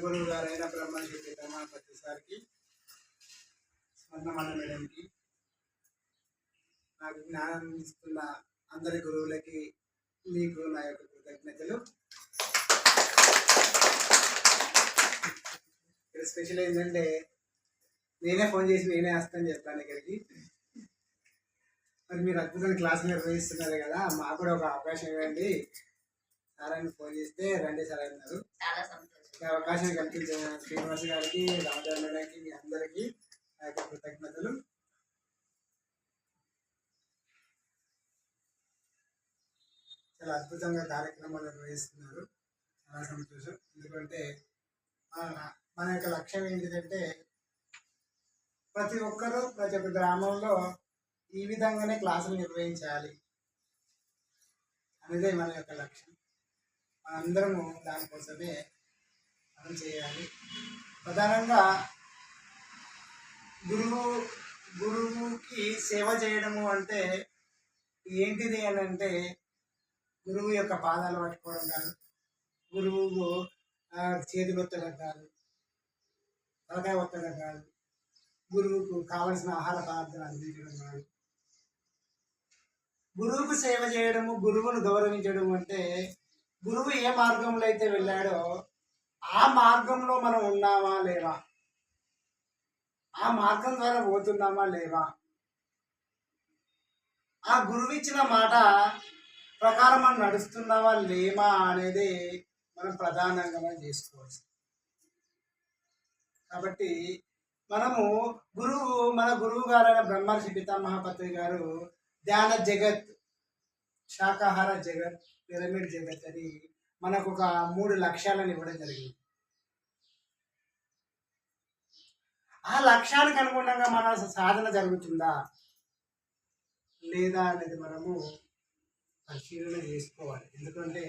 గురువు గారైన బ్రహ్మశ్రీ రమాపతి సార్కి స్వర్ణమాల మేడంకి నాకు జ్ఞానం ఇస్తున్న అందరి గురువులకి మీకు నా యొక్క కృతజ్ఞతలు. ఇక్కడ స్పెషల్ ఏంటంటే నేనే ఫోన్ చేసి నేనే వస్తాను చెప్తాను ఇక్కడికి. మరి మీరు అద్భుతమైన క్లాస్ నిర్వహిస్తున్నారు కదా మాకు కూడా ఒక అవకాశం ఇవ్వండి. సార్ అని ఫోన్ చేస్తే రండి సార్ అన్నారు. ఈ అవకాశం కల్పించిన శ్రీనివాస్ గారికి రామచంద్ర గారికి మీ అందరికీ నా యొక్క కృతజ్ఞతలు. చాలా అద్భుతంగా కార్యక్రమాలు నిర్వహిస్తున్నారు. చాలా సంతోషం. ఎందుకంటే మన- మన యొక్క లక్ష్యం ఏంటిదంటే ప్రతి ఒక్కరూ ప్రతి ఒక్క గ్రామంలో ఈ విధంగానే క్లాసులు నిర్వహించాలి. అనేదే మన యొక్క లక్ష్యం. అందరము దానికోసమే మనం చేయాలి. ప్రధానంగా గురువు గురువుకి సేవ చేయడము అంటే ఏంటిది అని అంటే గురువు యొక్క పాదాలు పట్టుకోవడం కాదు గురువు ఆ, చేతులు ఒత్తడం కాదు తలకాయ ఒత్తడం కాదు గురువుకు కావలసిన ఆహార పదార్థాలు అందించడం కాదు. గురువుకు సేవ చేయడము గురువును గౌరవించడం అంటే గురువు ఏ మార్గంలో అయితే వెళ్ళాడో ఆ మార్గంలో మనం ఉన్నామా లేవా? ఆ మార్గం ద్వారా పోతున్నామా లేవా? ఆ గురువు ఇచ్చిన మాట ప్రకారం మనం నడుస్తున్నామా లేమా అనేది మనం ప్రధానంగా మనం చేసుకోవచ్చు కాబట్టి మనము గురువు మన గురువు గారైన బ్రహ్మర్షి పితామహపతి గారు ధ్యాన జగత్ శాకాహార జగత్ పిరమిడ్ చేపెట్టని మనకు ఒక మూడు లక్ష్యాలను ఇవ్వడం జరిగింది. ఆ లక్ష్యానికి అనుగుణంగా మన సాధన జరుగుతుందా? లేదా అనేది మనము పరిశీలన చేసుకోవాలి. ఎందుకంటే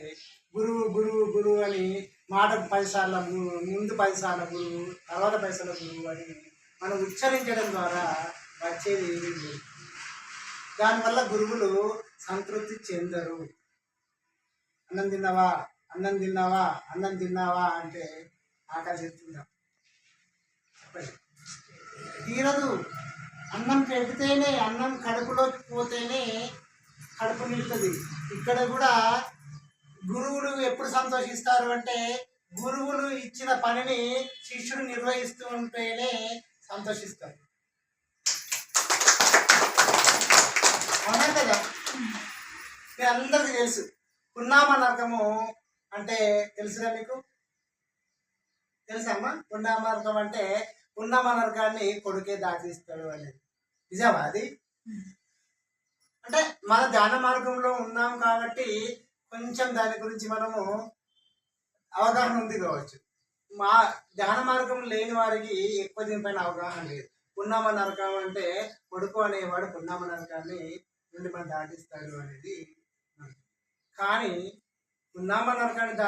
గురువు గురువు గురువు అని మాటకు పదిసార్లు గురువు ముందు పదిసార్లు గురువు తర్వాత పైసాల గురువు అని మనం ఉచ్చరించడం ద్వారా వచ్చేది ఏమీ దానివల్ల గురువులు సంతృప్తి చెందరు. అన్నం తిన్నావా? అన్నం తిన్నావా? అన్నం తిన్నావా? అంటే ఆకలి చెప్తుందా? చెప్పండి. తీరదు అన్నం పెడితేనే అన్నం కడుపులోకి పోతేనే కడుపు నిలుతుంది ఇక్కడ కూడా గురువులు ఎప్పుడు సంతోషిస్తారు అంటే గురువులు ఇచ్చిన పనిని శిష్యుడు నిర్వహిస్తూ ఉంటేనే సంతోషిస్తారు. అవునా కదా? మీ అందరికీ తెలుసు. పున్నామ నరకము అంటే తెలుసుగా మీకు? తెలుసమ్మా పున్నామ నరకం అంటే పున్నామ నరకాన్ని కొడుకే దాటిస్తాడు అనేది. నిజమా అది? అంటే మన ధ్యాన మార్గంలో ఉన్నాం కాబట్టి కొంచెం దాని గురించి మనము అవగాహన ఉంది కావచ్చు. మా ధ్యాన మార్గం లేని వారికి ఎక్కువ దీనిపైన అవగాహన లేదు. పున్నామ నరకం అంటే కొడుకు అనేవాడు పున్నామ నరకాన్ని నుండి మనం దాటిస్తాడు అనేది కానీ ఉన్నామన్నారు కానీ